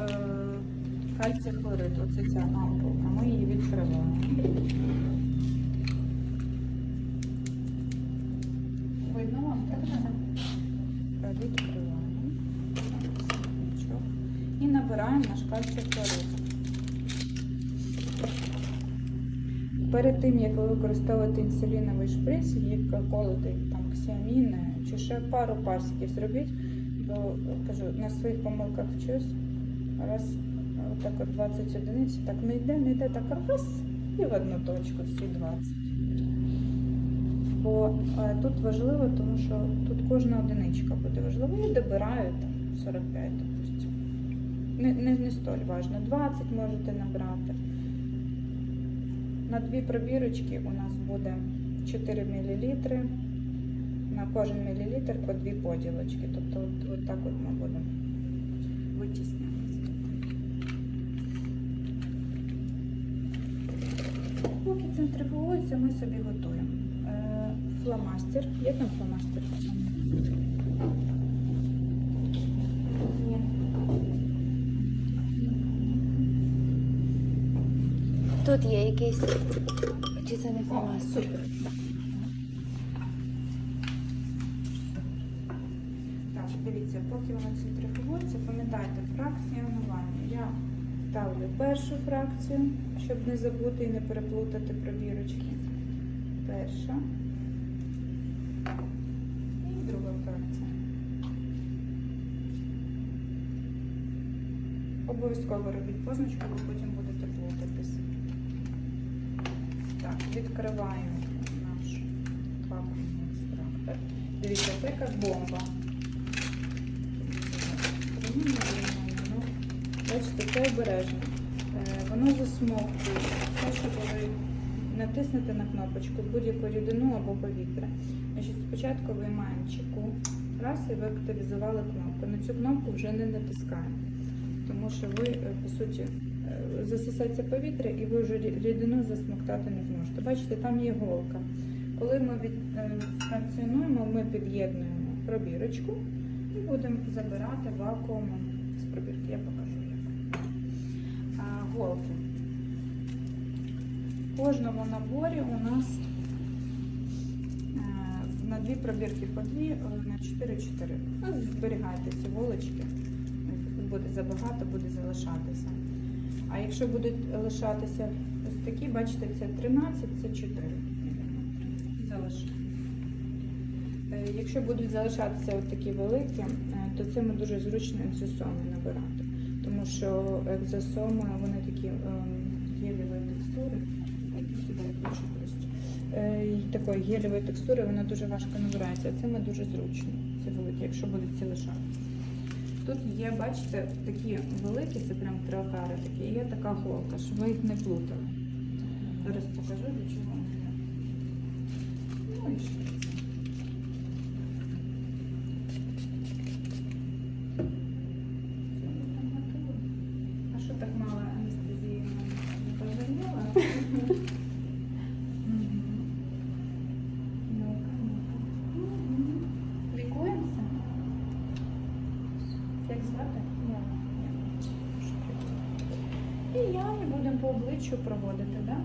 е, кальцій хлорид. Оце ця ампулка. Ми її відкриваємо. Видно вам, так? Е, Відкриваємо. І набираємо наш кальцій хлорид. Перед тим, як ви використовуєте інсуліновий шприц, як колоти там ксіаміни, чи ще пару пасиків зробіть, бо кажу, на своїх помилках вчусь. Раз отак от 20 одиниць, так не йде, не йде, так раз і в одну точку всі 20. Бо е, тут важливо, тому що тут кожна одиничка буде важлива. Я добираю там 45, допустимо. Не, не, не столь важно. 20 можете набрати. На дві пробірочки у нас буде 4 мл. На кожен мілілітр по дві поділочки. Тобто от, от так от ми будемо витісняти. Поки центрифугується, ми собі готуємо. Е, фломастер. Є там фломастер? Ні. Тут є якийсь. Чи це не фломастер? Так, дивіться, поки воно центрифується, пам'ятайте, фракціонування. Я ставлю першу фракцію, щоб не забути і не переплутати пробірочки. Перша. І друга фракція. Обов'язково робіть позначку, бо потім будете плутатись. Так, відкриваємо наш вакуумний екстрактор. Дивіться, це як бомба. Бачите, це обережно. Е, Воно засмоктує. Все, що ви натиснете на кнопочку будь-яку рідину або повітря. Значить, спочатку виймаємо чеку, раз і ви активізували кнопку. На цю кнопку вже не натискаємо, тому що ви, е, по суті, е, повітря і ви вже рідину засмоктати не зможете. Бачите, там є голка. Коли ми від, е, ми під'єднуємо пробірочку і будемо забирати вакуумом з пробірки. Я покажу. А. В кожному наборі у нас е, на дві пробірки по дві, е, на 4-4. Ну, зберігайте ці голочки. Буде забагато, буде залишатися. А якщо будуть лишатися ось такі, бачите, це 13, це 4. Залишаємо. Е, Якщо будуть залишатися такі великі, то цими дуже зручно екзосоми набирати. Що екзосоми, вони такі ем, гелєвої текстури. Е, Такої гелєвої текстури вона дуже важко набирається, а цими дуже зручно. Це великі, якщо будуть ці лишатися. Тут є, бачите, такі великі, це прям тріокари такі, і є така голка, щоб ви їх не плутали. Зараз покажу, для чого вони. Ну і що це. Що так мало анестезії не пожаліла? Лікуємося? Як звати? І я не будемо по обличчю проводити, так? Да?